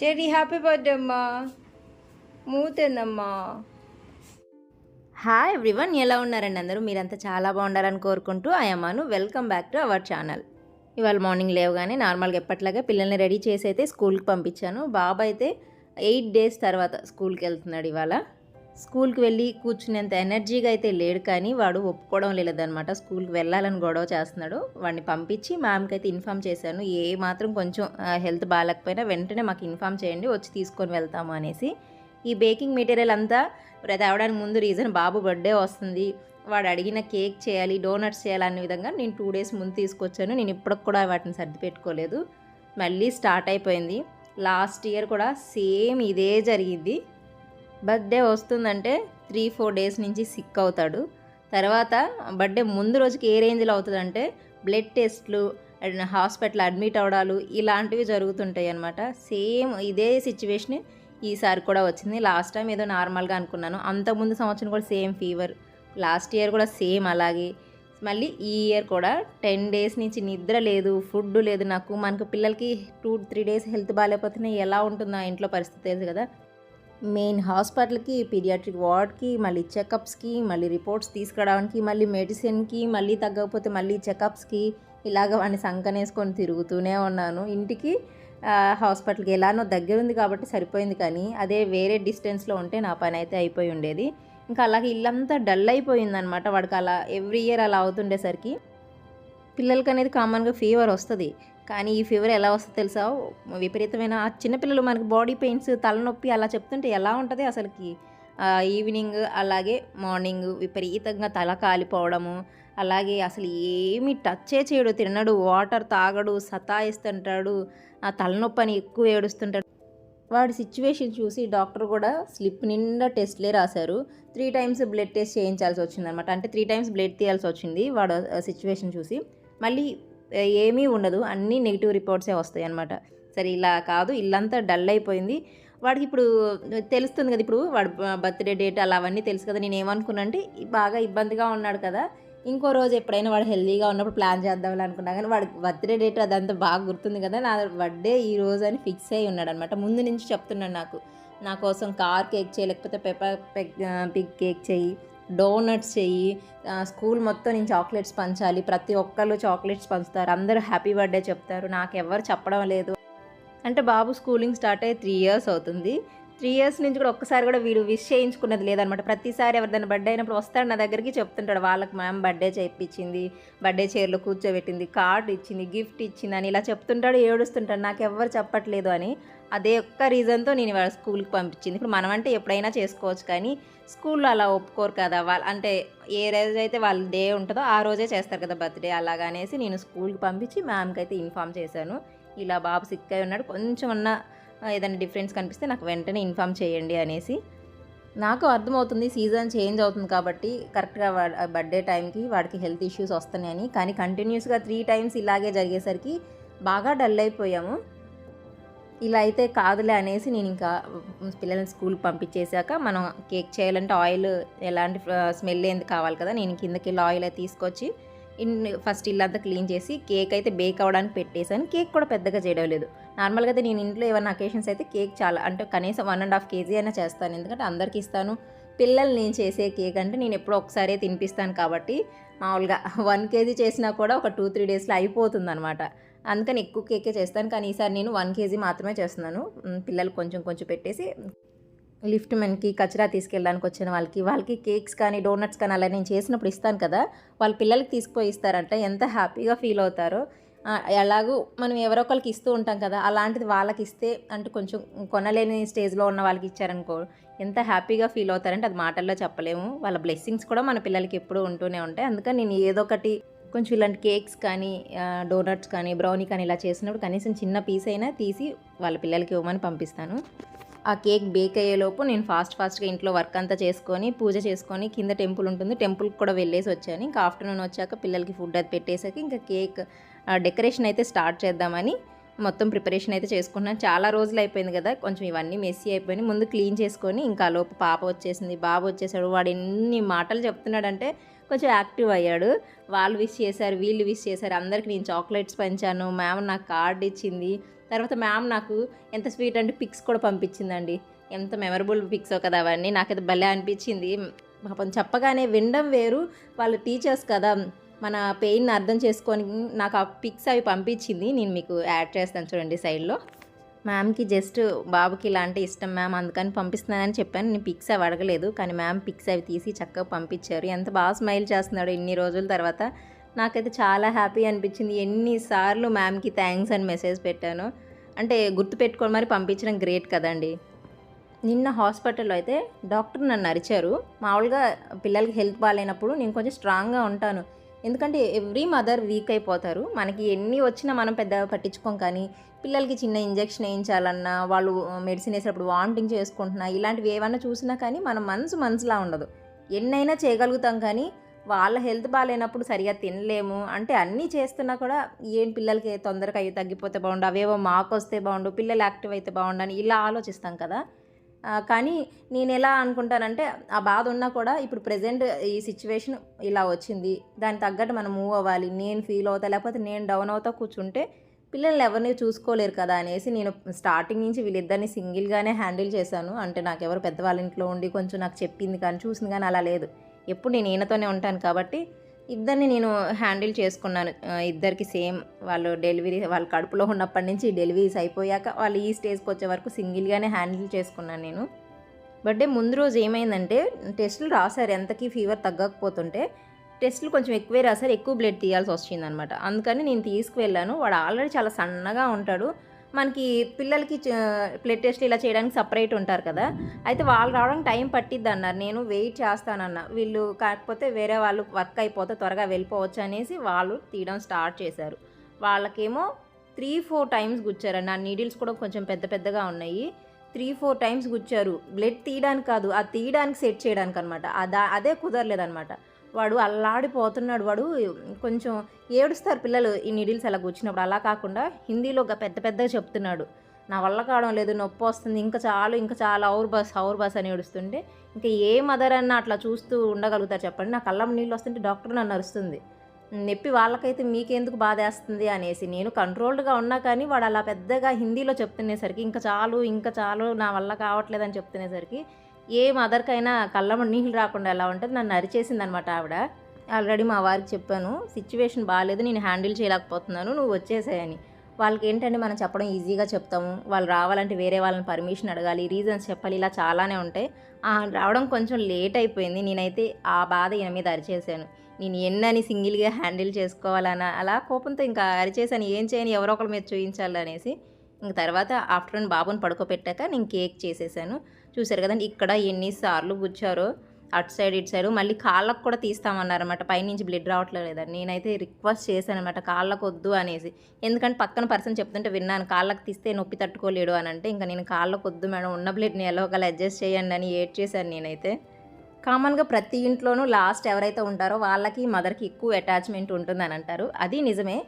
చెరి happy birthday అమ్మా మూతేందమ్మా hi everyone ఎలా ఉన్నారండి అందరూ? మీరంతా చాలా బాగుండాలని కోరుకుంటూ అయ్యమ్మాను welcome back to our channel ఇవాళ మార్నింగ్ లేవగానే నార్మల్గా ఎప్పట్లాగా పిల్లల్ని రెడీ చేసి అయితే స్కూల్కి పంపించాను. బాబు అయితే ఎయిట్ డేస్ తర్వాత స్కూల్కి వెళ్తున్నాడు ఇవాళ. స్కూల్కి వెళ్ళి కూర్చునేంత ఎనర్జీగా అయితే లేడు కానీ వాడు ఒప్పుకోవడం లేదనమాట స్కూల్కి వెళ్ళాలని గొడవ చేస్తున్నాడు. వాడిని పంపించి మ్యామ్కి అయితే ఇన్ఫామ్ చేశాను. ఏ మాత్రం కొంచెం హెల్త్ బాగాలేకపోయినా వెంటనే మాకు ఇన్ఫామ్ చేయండి వచ్చి తీసుకొని వెళ్తాము అనేసి. ఈ బేకింగ్ మెటీరియల్ అంతా తేవడానికి ముందు రీజన్ బాబు బర్త్డే వస్తుంది. వాడు అడిగిన కేక్ చేయాలి డోనట్స్ చేయాలి అనే విధంగా నేను టూ డేస్ ముందు తీసుకొచ్చాను. నేను ఇప్పటికి కూడా వాటిని సర్ది పెట్టుకోలేదు మళ్ళీ స్టార్ట్ అయిపోయింది. లాస్ట్ ఇయర్ కూడా సేమ్ ఇదే జరిగింది. బర్త్డే వస్తుందంటే త్రీ ఫోర్ డేస్ నుంచి సిక్ అవుతాడు. తర్వాత బర్త్డే ముందు రోజుకి ఏ రేంజ్లో అవుతుందంటే బ్లడ్ టెస్ట్లు హాస్పిటల్ అడ్మిట్ అవడాలు ఇలాంటివి జరుగుతుంటాయి అనమాట సేమ్ ఇదే సిచ్యువేషన్ ఈసారి కూడా వచ్చింది. లాస్ట్ టైం ఏదో నార్మల్గా అనుకున్నాను. అంతకుముందు సంవత్సరం కూడా సేమ్ ఫీవర్. లాస్ట్ ఇయర్ కూడా సేమ్ అలాగే. మళ్ళీ ఈ ఇయర్ కూడా టెన్ డేస్ నుంచి నిద్ర లేదు ఫుడ్ లేదు నాకు. మనకు పిల్లలకి టూ త్రీ డేస్ హెల్త్ బాగాలేకపోతేనే ఎలా ఉంటుందో ఇంట్లో పరిస్థితి తెలుసు కదా. మెయిన్ హాస్పిటల్కి పీడియాట్రిక్ వార్డ్కి మళ్ళీ చెకప్స్కి మళ్ళీ రిపోర్ట్స్ తీసుకురావడానికి మళ్ళీ మెడిసిన్కి మళ్ళీ తగ్గకపోతే మళ్ళీ చెకప్స్కి ఇలాగ వాడిని సంకనేసుకొని తిరుగుతూనే ఉన్నాను. ఇంటికి హాస్పిటల్కి ఎలానో దగ్గర ఉంది కాబట్టి సరిపోయింది కానీ అదే వేరే డిస్టెన్స్లో ఉంటే నా పని అయితే అయిపోయి ఉండేది. ఇంకా అలాగే ఇల్లంతా డల్ అయిపోయిందనమాట. వాడికి అలా ఎవ్రీ ఇయర్ అలా అవుతుండేసరికి. పిల్లలకి అనేది కామన్గా ఫీవర్ వస్తుంది. కానీ ఈ ఫీవర్ ఎలా వస్తుందో తెలుసా? విపరీతమైన చిన్నపిల్లలు మనకి బాడీ పెయిన్స్ తలనొప్పి అలా చెప్తుంటే ఎలా ఉంటుంది అసలుకి? ఈవినింగ్ అలాగే మార్నింగ్ విపరీతంగా తల కాలిపోవడము అలాగే అసలు ఏమి టచ్చే చేయడు తినడు వాటర్ తాగడు సతాయిస్తుంటాడు ఆ తలనొప్పి అని ఎక్కువ ఏడుస్తుంటాడు. వాడి సిచ్యువేషన్ చూసి డాక్టర్ కూడా స్లిప్ నిండా టెస్ట్లే రాశారు. త్రీ టైమ్స్ బ్లడ్ టెస్ట్ చేయించాల్సి వచ్చింది అనమాట అంటే త్రీ టైమ్స్ బ్లడ్ తీయాల్సి వచ్చింది వాడు సిచ్యువేషన్ చూసి. మళ్ళీ ఏమీ ఉండదు. అన్నీ నెగిటివ్ రిపోర్ట్సే వస్తాయి అనమాట సరే ఇలా కాదు. ఇల్లంతా డల్ అయిపోయింది. వాడికి ఇప్పుడు తెలుస్తుంది కదా ఇప్పుడు వాడు బర్త్డే డేట్ అలా అవన్నీ తెలుసు కదా నేను ఏమనుకున్నా అంటే బాగా ఇబ్బందిగా ఉన్నాడు కదా ఇంకో రోజు ఎప్పుడైనా వాడు హెల్దీగా ఉన్నప్పుడు ప్లాన్ చేద్దాం అనుకున్నా కానీ వాడి బర్త్డే డేట్ అదంతా బాగా గుర్తుంది కదా నా బర్త్డే ఈ రోజు అని ఫిక్స్ అయి ఉన్నాడు అనమాట ముందు నుంచి చెప్తున్నాడు నాకు. నా కోసం కార్ కేక్ చేయి లేకపోతే పెప్పర్ పిక్ పిగ్ కేక్ చేయి డోనట్స్ చెయ్యి స్కూల్ మొత్తం నేను చాక్లెట్స్ పంచాలి ప్రతి ఒక్కళ్ళు చాక్లెట్స్ పంచుతారు అందరూ హ్యాపీ బర్త్డే చెప్తారు నాకు ఎవరు చెప్పడం లేదు. అంటే బాబు స్కూలింగ్ స్టార్ట్ అయ్యి త్రీ ఇయర్స్ అవుతుంది. త్రీ ఇయర్స్ నుంచి కూడా ఒక్కసారి కూడా వీడు విష్ చేయించుకున్నది లేదనమాట. ప్రతిసారి ఎవరిదైనా బర్త్డే అయినప్పుడు వస్తాడు నా దగ్గరికి చెప్తుంటాడు వాళ్ళకి మ్యామ్ బర్త్డే చేయించింది బర్త్డే చైర్లో కూర్చోబెట్టింది కార్డు ఇచ్చింది గిఫ్ట్ ఇచ్చింది అని ఇలా చెప్తుంటాడు ఏడుస్తుంటాడు నాకు ఎవరు చెప్పట్లేదు అని అదే ఒక్క రీజన్తో నేను వాళ్ళ స్కూల్కి పంపించింది. ఇప్పుడు మనం అంటే ఎప్పుడైనా చేసుకోవచ్చు కానీ స్కూల్లో అలా ఒప్పుకోరు కదా వాళ్ళు అంటే ఏ రోజు అయితే వాళ్ళ డే ఉంటుందో ఆ రోజే చేస్తారు కదా బర్త్డే అలాగా అనేసి నేను స్కూల్కి పంపించి మ్యామ్కి అయితే ఇన్ఫామ్ చేశాను. ఇలా బాబు సిక్ అయి ఉన్నాడు కొంచెం ఉన్న ఏదైనా డిఫరెన్స్ కనిపిస్తే నాకు వెంటనే ఇన్ఫామ్ చేయండి అనేసి. నాకు అర్థమవుతుంది సీజన్ చేంజ్ అవుతుంది కాబట్టి కరెక్ట్గా బర్త్డే టైంకి వాడికి హెల్త్ ఇష్యూస్ వస్తున్నాయని. కానీ కంటిన్యూస్గా త్రీ టైమ్స్ ఇలాగే జరిగేసరికి బాగా డల్ అయిపోయాము. ఇలా అయితే కాదులే అనేసి నేను ఇంకా పిల్లల్ని స్కూల్కి పంపించేశాక మనం కేక్ చేయాలంటే ఆయిల్ ఎలాంటి స్మెల్ ఏంది కావాలి కదా నేను కిందకి ఆయిల్ అయితే తీసుకొచ్చి ఇన్ ఫస్ట్ ఇల్లంతా క్లీన్ చేసి కేక్ అయితే బేక్ అవ్వడానికి పెట్టేశాను. కేక్ కూడా పెద్దగా చేయడం లేదు. నార్మల్గా అయితే నేను ఇంట్లో ఏమైనా అకేషన్స్ అయితే కేక్ చాలా అంటే కనీసం వన్ అండ్ హాఫ్ కేజీ అయినా చేస్తాను. ఎందుకంటే అందరికి ఇస్తాను. పిల్లలు నేను చేసే కేక్ అంటే నేను ఎప్పుడో ఒకసారే తినిపిస్తాను కాబట్టి మామూలుగా వన్ కేజీ చేసినా కూడా ఒక టూ త్రీ డేస్లో అయిపోతుంది అనమాట అందుకని ఎక్కువ కేకే చేస్తాను. కానీ ఈసారి నేను వన్ కేజీ మాత్రమే చేస్తున్నాను. పిల్లలు కొంచెం కొంచెం పెట్టేసి లిఫ్ట్ మెన్కి కచరా తీసుకెళ్ళడానికి వచ్చిన వాళ్ళకి వాళ్ళకి కేక్స్ కానీ డోనట్స్ కానీ అలా నేను చేసినప్పుడు ఇస్తాను కదా. వాళ్ళ పిల్లలకి తీసుకుపోయి ఇస్తారంట. ఎంత హ్యాపీగా ఫీల్ అవుతారో. ఎలాగూ మనం ఎవరో ఒకరికి ఇస్తూ ఉంటాం కదా అలాంటిది వాళ్ళకి ఇస్తే అంటే కొంచెం కొనలేని స్టేజ్లో ఉన్న వాళ్ళకి ఇచ్చారనుకో ఎంత హ్యాపీగా ఫీల్ అవుతారంటే అది మాటల్లో చెప్పలేము. వాళ్ళ బ్లెస్సింగ్స్ కూడా మన పిల్లలకి ఎప్పుడూ ఉంటూనే ఉంటాయి. అందుకని నేను ఏదో ఒకటి కొంచెం ఇలాంటి కేక్స్ కానీ డోనట్స్ కానీ బ్రౌనీ కానీ ఇలా చేసినప్పుడు కనీసం చిన్న పీస్ అయినా తీసి వాళ్ళ పిల్లలకి ఇవ్వమని పంపిస్తాను. ఆ కేక్ బేక్ అయ్యేలోపు నేను ఫాస్ట్ ఫాస్ట్గా ఇంట్లో వర్క్ అంతా చేసుకొని పూజ చేసుకొని కింద టెంపుల్ ఉంటుంది. టెంపుల్కి కూడా వెళ్ళేసి వచ్చాను. ఇంకా ఆఫ్టర్నూన్ వచ్చాక పిల్లలకి ఫుడ్ అది పెట్టేసాక ఇంకా కేక్ డెకరేషన్ అయితే స్టార్ట్ చేద్దామని మొత్తం ప్రిపరేషన్ అయితే చేసుకున్నాను చాలా రోజులు అయిపోయింది కదా కొంచెం ఇవన్నీ మెస్సీ అయిపోయినాయి. ముందు క్లీన్ చేసుకొని ఇంకా లోపు పాప వచ్చేసింది బాబు వచ్చేసాడు. వాడు ఎన్ని మాటలు చెప్తున్నాడంటే కొంచెం యాక్టివ్ అయ్యాడు. వాళ్ళు విష్ చేశారు వీళ్ళు విష్ చేశారు. అందరికి నేను చాక్లెట్స్ పంచాను మ్యామ్ నాకు కార్డ్ ఇచ్చింది. తర్వాత మ్యామ్ నాకు ఎంత స్వీట్ అంటే పిక్స్ కూడా పంపించిందండి. ఎంత మెమరబుల్ పిక్స్ కదా అవన్నీ. నాకైతే భలే అనిపించింది. పాపం చెప్పగానే వినడం వేరు. వాళ్ళ టీచర్స్ కదా. మన పెయిన్ అర్థం చేసుకొని నాకు ఆ పిక్స్ అవి పంపించింది. నేను మీకు యాడ్ చేస్తాను చూడండి సైడ్లో. మ్యామ్కి జస్ట్ బాబుకి ఇలాంటి ఇష్టం మ్యామ్ అందుకని పంపిస్తున్నానని చెప్పాను. నేను పిక్స్ అవి అడగలేదు కానీ మ్యామ్ పిక్స్ అవి తీసి చక్కగా పంపించారు. ఎంత బాగా స్మైల్ చేస్తున్నాడు ఇన్ని రోజుల తర్వాత. నాకైతే చాలా హ్యాపీ అనిపించింది. ఎన్నిసార్లు మ్యామ్కి థ్యాంక్స్ అని మెసేజ్ పెట్టాను. అంటే గుర్తుపెట్టుకొని మరి పంపించడం గ్రేట్ కదండి. నిన్న హాస్పిటల్లో అయితే డాక్టర్ నన్ను అరిచారు. మామూలుగా పిల్లలకి హెల్త్ బాగాలేనప్పుడు నేను కొంచెం స్ట్రాంగ్గా ఉంటాను. ఎందుకంటే ఎవ్రీ మదర్ వీక్ అయిపోతారు. మనకి ఎన్ని వచ్చినా మనం పెద్దగా పట్టించుకోం కానీ పిల్లలకి చిన్న ఇంజెక్షన్ వేయించాలన్నా వాళ్ళు మెడిసిన్ వేసేటప్పుడు వామిటింగ్ చేసుకుంటున్నా ఇలాంటివి ఏమన్నా చూసినా కానీ మన మనసు మనసులా ఉండదు. ఎన్నైనా చేయగలుగుతాం కానీ వాళ్ళ హెల్త్ బాగాలేనప్పుడు సరిగా తినలేము. అంటే అన్నీ చేస్తున్నా కూడా ఏం పిల్లలకి తొందరగా అవి తగ్గిపోతే బాగుండు అవేవో మాకు వస్తే బాగుండు పిల్లలు యాక్టివ్ అయితే బాగుండు అని ఇలా ఆలోచిస్తాం కదా. కానీ నేను ఎలా అనుకుంటానంటే ఆ బాధ ఉన్నా కూడా ఇప్పుడు ప్రజెంట్ ఈ సిచ్యువేషన్ ఇలా వచ్చింది. దానికి తగ్గట్టు మనం మూవ్ అవ్వాలి. నేను ఫీల్ అవుతా లేకపోతే నేను డౌన్ అవుతా కూర్చుంటే పిల్లల్ని ఎవరిని చూసుకోలేరు కదా అనేసి నేను స్టార్టింగ్ నుంచి వీళ్ళిద్దరిని సింగిల్గానే హ్యాండిల్ చేశాను. అంటే నాకు ఎవరు పెద్దవాళ్ళ ఇంట్లో ఉండి కొంచెం నాకు చెప్పింది కానీ చూసింది కానీ అలా లేదు. ఎప్పుడు నేను ఈయనతోనే ఉంటాను కాబట్టి ఇద్దరిని నేను హ్యాండిల్ చేసుకున్నాను. ఇద్దరికి సేమ్ వాళ్ళు డెలివరీ వాళ్ళ కడుపులో ఉన్నప్పటి నుంచి డెలివరీస్ అయిపోయాక వాళ్ళు ఈ స్టేజ్కి వచ్చే వరకు సింగిల్గానే హ్యాండిల్ చేసుకున్నాను నేను. బర్త్డే ముందు రోజు ఏమైందంటే టెస్టులు రాశారు. ఎంతకీ ఫీవర్ తగ్గకపోతుంటే టెస్టులు కొంచెం ఎక్కువే రాశారు. ఎక్కువ బ్లడ్ తీయాల్సి వచ్చిందనమాట. అందుకని నేను తీసుకువెళ్ళాను. వాడు ఆల్రెడీ చాలా సన్నగా ఉంటాడు. మనకి పిల్లలకి బ్లడ్ టెస్ట్ ఇలా చేయడానికి సపరేట్ ఉంటారు కదా. అయితే వాళ్ళు రావడానికి టైం పట్టిద్ది అన్నారు. నేను వెయిట్ చేస్తానన్న. వీళ్ళు కాకపోతే వేరే వాళ్ళు వర్క్ అయిపోతే త్వరగా వెళ్ళిపోవచ్చు అనేసి వాళ్ళు తీయడం స్టార్ట్ చేశారు. వాళ్ళకేమో త్రీ ఫోర్ టైమ్స్ గుచ్చారండి ఆ నీడిల్స్ కూడా కొంచెం పెద్ద పెద్దగా ఉన్నాయి. త్రీ ఫోర్ టైమ్స్ గుచ్చారు. బ్లడ్ తీయడానికి కాదు ఆ తీయడానికి సెట్ చేయడానికి అనమాట అదా అదే కుదరలేదనమాట వాడు అల్లాడిపోతున్నాడు. వాడు కొంచెం ఏడుస్తారు పిల్లలు ఈ నీడిల్స్ అలా కూర్చున్నప్పుడు. అలా కాకుండా హిందీలో పెద్ద పెద్దగా చెప్తున్నాడు. నా వల్ల కావడం లేదు నొప్పి వస్తుంది ఇంకా చాలు ఇంకా చాలా ఔర్ బస్ ఔర్ బస్ అని ఏడుస్తుంటే ఇంకా ఏ మదర్ అన్న అట్లా చూస్తూ ఉండగలుగుతారు చెప్పండి. నా కళ్ళం నీళ్ళు వస్తుంటే డాక్టర్ నన్ను అరుస్తుంది. నొప్పి వాళ్ళకైతే మీకెందుకు బాధేస్తుంది అనేసి. నేను కంట్రోల్డ్గా ఉన్నా కానీ వాడు అలా పెద్దగా హిందీలో చెప్తునేసరికి ఇంకా చాలు ఇంకా చాలు నా వల్ల కావట్లేదని చెప్తునేసరికి ఏ మదర్కైనా కళ్ళ నీళ్ళు రాకుండా ఎలా ఉంటుంది నన్ను అరిచేసింది అనమాట ఆవిడ. ఆల్రెడీ మా వారికి చెప్పాను సిచ్యువేషన్ బాగాలేదు నేను హ్యాండిల్ చేయలేకపోతున్నాను నువ్వు వచ్చేసాయని వాళ్ళకి ఏంటంటే మనం చెప్పడం ఈజీగా చెప్తాము? వాళ్ళు రావాలంటే వేరే వాళ్ళని పర్మిషన్ అడగాలి రీజన్స్ చెప్పాలి ఇలా చాలానే ఉంటాయి రావడం కొంచెం లేట్ అయిపోయింది. నేనైతే ఆ బాధ ఈయన మీద అరిచేసాను నేను ఎన్నని సింగిల్గా హ్యాండిల్ చేసుకోవాలన్న అలా కోపంతో ఇంకా అరిచేసాను ఏం చేయని? ఎవరో ఒకరి మీద చూపించాలి అనేసి. ఇంక తర్వాత ఆఫ్టర్నూన్ బాబుని పడుకోబెట్టాక నేను కేక్ చేసేసాను. చూసారు కదండి ఇక్కడ ఎన్నిసార్లు గుచ్చారో అటు సైడ్ ఇటు సైడ్ మళ్ళీ కాళ్ళకు కూడా తీస్తామన్నారన్నమాట పైనుంచి బ్లడ్ రావట్లేదు నేనైతే రిక్వెస్ట్ చేశాను అనమాట కాళ్ళకు వద్దు అనేసి. ఎందుకంటే పక్కన పర్సన్ చెప్తుంటే విన్నాను కాళ్ళకు తీస్తే నొప్పి తట్టుకోలేడు అని అంటే ఇంకా నేను కాళ్ళకు వద్దు మేడం ఉన్న బ్లడ్ని ఎలా ఒకలా అడ్జస్ట్ చేయండి అని ఏడ్ చేశాను నేనైతే. కామన్గా ప్రతి ఇంట్లోనూ లాస్ట్ ఎవరైతే ఉంటారో వాళ్ళకి మదర్కి ఎక్కువ అటాచ్మెంట్ ఉంటుందని అంటారు. అది నిజమే.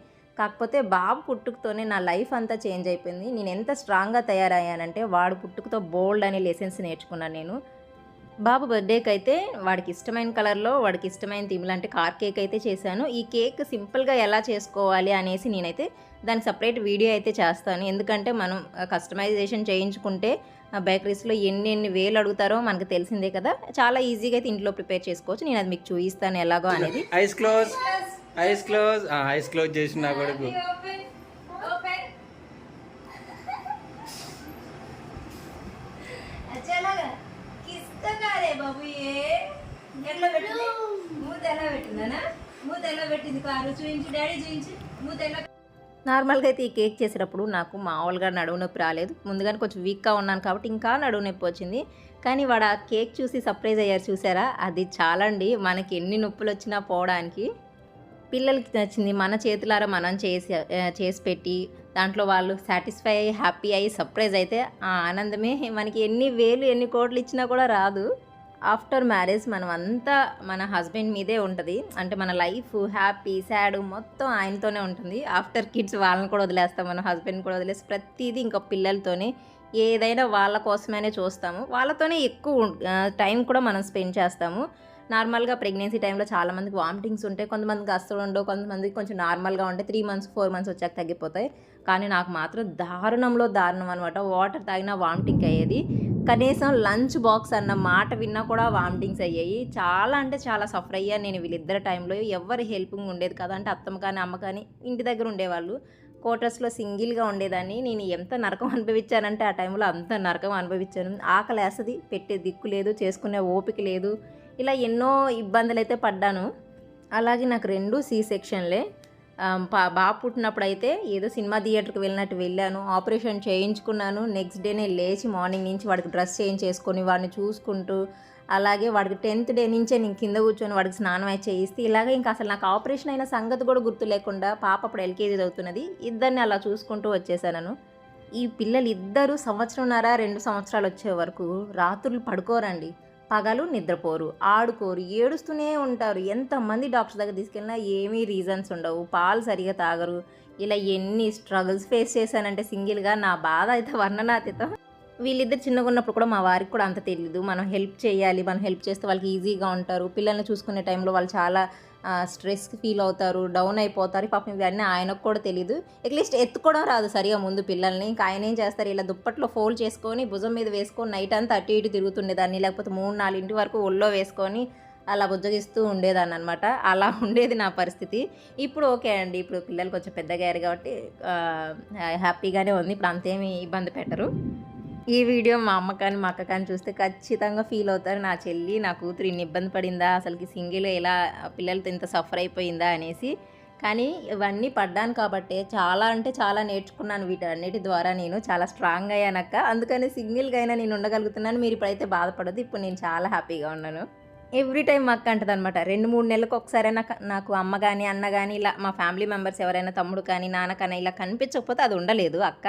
కాకపోతే బాబు పుట్టుకతోనే నా లైఫ్ అంతా చేంజ్ అయిపోయింది. నేను ఎంత స్ట్రాంగ్గా తయారయ్యానంటే వాడు పుట్టుకతో బోల్డ్ అనే లెసన్స్ నేర్చుకున్నాను నేను. బాబు బర్త్డేకి అయితే వాడికి ఇష్టమైన కలర్లో వాడికి ఇష్టమైన థీమ్లు అంటే కార్ కేక్ అయితే చేశాను. ఈ కేక్ సింపుల్గా ఎలా చేసుకోవాలి అనేసి నేనైతే దానికి సపరేట్ వీడియో అయితే చేస్తాను. ఎందుకంటే మనం కస్టమైజేషన్ చేయించుకుంటే బేకరీస్లో ఎన్ని ఎన్ని వేలు అడుగుతారో మనకు తెలిసిందే కదా. చాలా ఈజీగా అయితే ఇంట్లో ప్రిపేర్ చేసుకోవచ్చు. నేను అది మీకు చూపిస్తాను ఎలాగో అనేది. Eyes close. Eyes close eyes close చేసిన నా కొడుకు. నార్మల్గా అయితే ఈ కేక్ చేసేటప్పుడు నాకు మామూలుగా నడువు నొప్పి రాలేదు. ముందుగానే కొంచెం వీక్గా ఉన్నాను కాబట్టి ఇంకా నడువు నొప్పి వచ్చింది. కానీ వాడు ఆ కేక్ చూసి సర్ప్రైజ్ అయ్యారు చూసారా? అది చాలండి. మనకి ఎన్ని నొప్పులు వచ్చినా పోవడానికి. పిల్లలకి నచ్చింది మన చేతులారా మనం చేసి చేసి పెట్టి దాంట్లో వాళ్ళు సాటిస్ఫై అయ్యి హ్యాపీ అయ్యి సర్ప్రైజ్ అయితే ఆ ఆనందమే. మనకి ఎన్ని వేలు ఎన్ని కోట్లు ఇచ్చినా కూడా రాదు. ఆఫ్టర్ మ్యారేజ్ మనం అంతా మన హస్బెండ్ మీదే ఉంటుంది. అంటే మన లైఫ్ హ్యాపీ సాడ్ మొత్తం ఆయనతోనే ఉంటుంది. ఆఫ్టర్ కిడ్స్ వాళ్ళని కూడా వదిలేస్తాం మన హస్బెండ్ కూడా వదిలేసి ప్రతిదీ ఇంకా పిల్లలతోనే ఏదైనా వాళ్ళ కోసమైనా చూస్తాము. వాళ్ళతోనే ఎక్కువ టైం కూడా మనం స్పెండ్ చేస్తాము. నార్మల్గా ప్రెగ్నెన్సీ టైంలో చాలామందికి వామిటింగ్స్ ఉంటాయి. కొంతమందికి అస్సలు ఉండవు కొంతమందికి కొంచెం నార్మల్గా ఉంటాయి త్రీ మంత్స్ ఫోర్ మంత్స్ వచ్చాక తగ్గిపోతాయి. కానీ నాకు మాత్రం దారుణంలో దారుణం అనమాట వాటర్ తాగినా వామిటింగ్ అయ్యేది. కనీసం లంచ్ బాక్స్ అన్న మాట విన్నా కూడా వామిటింగ్స్ అయ్యాయి. చాలా అంటే చాలా సఫర్ అయ్యాను నేను వీళ్ళిద్దరి టైంలో ఎవరి హెల్పింగ్ ఉండేది కదా. అంటే అత్తమ్మ కానీ అమ్మ కానీ ఇంటి దగ్గర ఉండేవాళ్ళు. క్వార్టర్స్లో సింగిల్గా ఉండేదాన్ని. నేను ఎంత నరకం అనుభవించానంటే ఆ టైంలో అంత నరకం అనుభవించాను. ఆకలి వేస్తుంది పెట్టే దిక్కు లేదు చేసుకునే ఓపిక లేదు. ఇలా ఎన్నో ఇబ్బందులు అయితే పడ్డాను. అలాగే నాకు రెండు సి సెక్షన్లే. బాబు పుట్టినప్పుడు అయితే ఏదో సినిమా థియేటర్కి వెళ్ళినట్టు వెళ్ళాను. ఆపరేషన్ చేయించుకున్నాను. నెక్స్ట్ డేనే లేచి మార్నింగ్ నుంచి వాడికి డ్రెస్ చేయించేసుకొని వాడిని చూసుకుంటూ అలాగే వాడికి టెన్త్ డే నుంచే నేను కింద కూర్చొని వాడికి స్నానం అయితే చేయిస్తే ఇలాగే ఇంకా అసలు నాకు ఆపరేషన్ అయిన సంగతి కూడా గుర్తు లేకుండా పాప అప్పుడు ఎల్కేజీ చదువుతున్నది. ఇద్దరిని అలా చూసుకుంటూ వచ్చేసాను ఈ పిల్లలు ఇద్దరు సంవత్సరంన్నర రెండు సంవత్సరాలు వచ్చే వరకు రాత్రులు పడుకోరండి. పగలు నిద్రపోరు ఆడుకోరు ఏడుస్తూనే ఉంటారు. ఎంతమంది డాక్టర్ దగ్గర తీసుకెళ్ళినా ఏమీ రీజన్స్ ఉండవు. పాలు సరిగా తాగరు. ఇలా ఎన్ని స్ట్రగుల్స్ ఫేస్ చేశానంటే సింగిల్గా నా బాధ అయితే వర్ణనాతీతం. వీళ్ళిద్దరు చిన్నగా ఉన్నప్పుడు కూడా మా వారికి కూడా అంత తెలియదు మనం హెల్ప్ చేయాలి మనం హెల్ప్ చేస్తే వాళ్ళకి ఈజీగా ఉంటారు. పిల్లల్ని చూసుకునే టైంలో వాళ్ళు చాలా స్ట్రెస్కి ఫీల్ అవుతారు డౌన్ అయిపోతారు. పాపం ఇవన్నీ ఆయనకు కూడా తెలియదు అట్లీస్ట్ ఎత్తుకోవడం రాదు సరిగా ముందు పిల్లల్ని. ఇంకా ఆయన ఏం చేస్తారు? ఇలా దుప్పట్లో ఫోల్డ్ చేసుకొని భుజం మీద వేసుకొని నైట్ అంతా అటు ఇటు తిరుగుతుండేదాన్ని. లేకపోతే మూడు నాలుగింటి వరకు ఒళ్ళో వేసుకొని అలా బుజ్జగిస్తూ ఉండేదాన్ని అనమాట అలా ఉండేది నా పరిస్థితి. ఇప్పుడు ఓకే అండి. ఇప్పుడు పిల్లలు కొంచెం పెద్దగా అయ్యారు కాబట్టి హ్యాపీగానే ఉంది. ఇప్పుడు అంతేమీ ఇబ్బంది పెట్టరు. ఈ వీడియో మా అమ్మ కానీ మా అక్క కానీ చూస్తే ఖచ్చితంగా ఫీల్ అవుతారు. నా చెల్లి నా కూతురు ఇన్ని ఇబ్బంది పడిందా? అసలుకి సింగిల్ ఎలా పిల్లలతో ఇంత సఫర్ అయిపోయిందా? అనేసి. కానీ ఇవన్నీ పడ్డాను కాబట్టి చాలా అంటే చాలా నేర్చుకున్నాను వీటన్నిటి ద్వారా నేను. చాలా స్ట్రాంగ్ అయ్యానక్క అందుకని సింగిల్గా అయినా నేను ఉండగలుగుతున్నాను. మీరు ఇప్పుడైతే బాధపడదు ఇప్పుడు నేను చాలా హ్యాపీగా ఉన్నాను. ఎవ్రీ టైం మా అక్క అంటది అనమాట రెండు మూడు నెలలకు ఒకసారి నాకు నాకు అమ్మ కానీ అన్న కానీ ఇలా మా ఫ్యామిలీ మెంబర్స్ ఎవరైనా తమ్ముడు కానీ నాన్న కానీ ఇలా కనిపించకపోతే అది ఉండలేదు అక్క.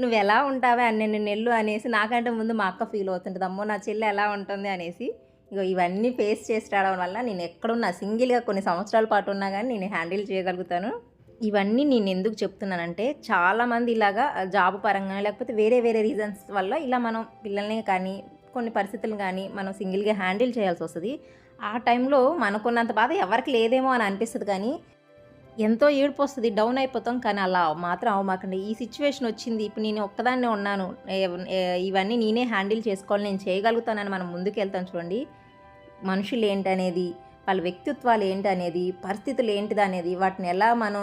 నువ్వు ఎలా ఉంటావే అన్నెన్ని నెలలు అనేసి నాకంటే ముందు మా అక్క ఫీల్ అవుతుంటుంది. అమ్మో నా చెల్లి ఎలా ఉంటుంది అనేసి ఇగో ఇవన్నీ ఫేస్ చేసి రావడం వల్ల నేను ఎక్కడున్నా సింగిల్గా కొన్ని సంవత్సరాల పాటు ఉన్నా కానీ నేను హ్యాండిల్ చేయగలుగుతాను. ఇవన్నీ నేను ఎందుకు చెప్తున్నానంటే చాలామంది ఇలాగా జాబ్ పరంగా లేకపోతే వేరే వేరే రీజన్స్ వల్ల ఇలా మనం పిల్లల్ని కానీ కొన్ని పరిస్థితులు కానీ మనం సింగిల్గా హ్యాండిల్ చేయాల్సి వస్తుంది. ఆ టైంలో మనకున్నంత బాధ ఎవరికి లేదేమో అని అనిపిస్తుంది కానీ ఎంతో ఏడుపు వస్తుంది డౌన్ అయిపోతాం కానీ అలా మాత్రం అవమాకండి ఈ సిచ్యువేషన్ వచ్చింది ఇప్పుడు నేను ఒక్కదాన్నే ఉన్నాను ఇవన్నీ నేనే హ్యాండిల్ చేసుకోవాలి నేను చేయగలుగుతానని మనం ముందుకు వెళ్తాం చూడండి. మనుషులు ఏంటనేది వాళ్ళ వ్యక్తిత్వాలు ఏంటి అనేది పరిస్థితులు ఏంటిది అనేది వాటిని ఎలా మనం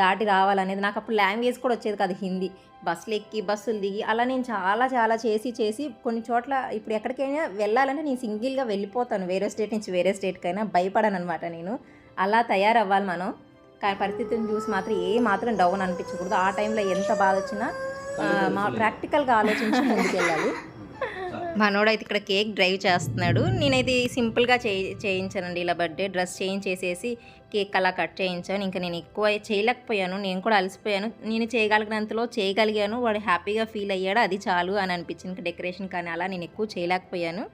దాటి రావాలనేది నాకు అప్పుడు లాంగ్వేజ్ కూడా వచ్చేది కాదు హిందీ. బస్సులు ఎక్కి బస్సులు దిగి అలా నేను చాలా చాలా చేసి చేసి కొన్ని చోట్ల ఇప్పుడు ఎక్కడికైనా వెళ్ళాలంటే నేను సింగిల్గా వెళ్ళిపోతాను. వేరే స్టేట్ నుంచి వేరే స్టేట్కైనా భయపడను అనమాట నేను. అలా తయారవ్వాలి మనం. కానీ పరిస్థితిని చూసి మాత్రం ఏ మాత్రం డౌన్ అనిపించకూడదు. ఆ టైంలో ఎంత బాధ వచ్చినా మా ప్రాక్టికల్గా ఆలోచించి ముందుకెళ్ళాలి. మనోడైతే ఇక్కడ కేక్ డ్రైవ్ చేస్తున్నాడు. నేనైతే సింపుల్గా చేయి చేయించానండి ఇలా బర్త్డే డ్రెస్ చేయించేసేసి కేక్ అలా కట్ చేయించాను. ఇంకా నేను ఎక్కువ చేయలేకపోయాను. నేను కూడా అలసిపోయాను. నేను చేయగలిగినంతలో చేయగలిగాను. వాడు హ్యాపీగా ఫీల్ అయ్యాడు. అది చాలు అని అనిపించింది. ఇంకా డెకరేషన్ కానీ అలా నేను ఎక్కువ చేయలేకపోయాను.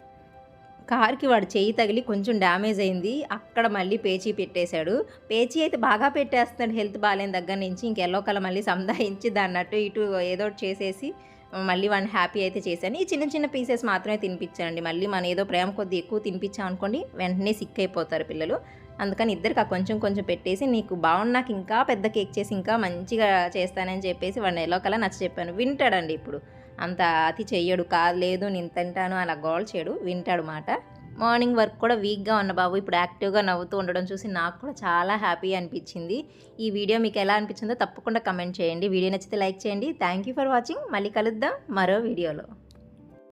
కార్కి వాడు చేయి తగిలి కొంచెం డ్యామేజ్ అయింది. అక్కడ మళ్ళీ పేచీ పెట్టేశాడు. పేచీ అయితే బాగా పెట్టేస్తున్నాడు హెల్త్ బాగాలేని దగ్గర నుంచి. ఇంకెల్లో కల మళ్ళీ సంధాయించి దాన్ని అటు ఇటు ఏదో ఒకటి చేసేసి మళ్ళీ వాడిని హ్యాపీ అయితే చేశాను. ఈ చిన్న చిన్న పీసెస్ మాత్రమే తినిపించానండి. మళ్ళీ మన ఏదో ప్రేమ కొద్ది ఎక్కువ తినిపించాం అనుకోండి వెంటనే సిక్ అయిపోతారు పిల్లలు. అందుకని ఇద్దరికి ఆ కొంచెం కొంచెం పెట్టేసి నీకు బాగుండు నాకు ఇంకా పెద్ద కేక్ చేసి ఇంకా మంచిగా చేస్తానని చెప్పేసి వాడిని ఎలా కల నచ్చ చెప్పాను. వింటాడండి ఇప్పుడు. అంత అతి చెయ్యడు కాదు లేదు నేను తింటాను అలా గోల్ చేయడు. వింటాడు మాట. మార్నింగ్ వర్క్ కూడా వీక్గా ఉన్న బాబు. ఇప్పుడు యాక్టివ్గా నవ్వుతూ ఉండడం చూసి నాకు కూడా చాలా హ్యాపీ అనిపించింది. ఈ వీడియో మీకు ఎలా అనిపించిందో తప్పకుండా కమెంట్ చేయండి. వీడియో నచ్చితే లైక్ చేయండి. థ్యాంక్ యూ ఫర్ వాచింగ్ మళ్ళీ కలుద్దాం మరో వీడియోలో.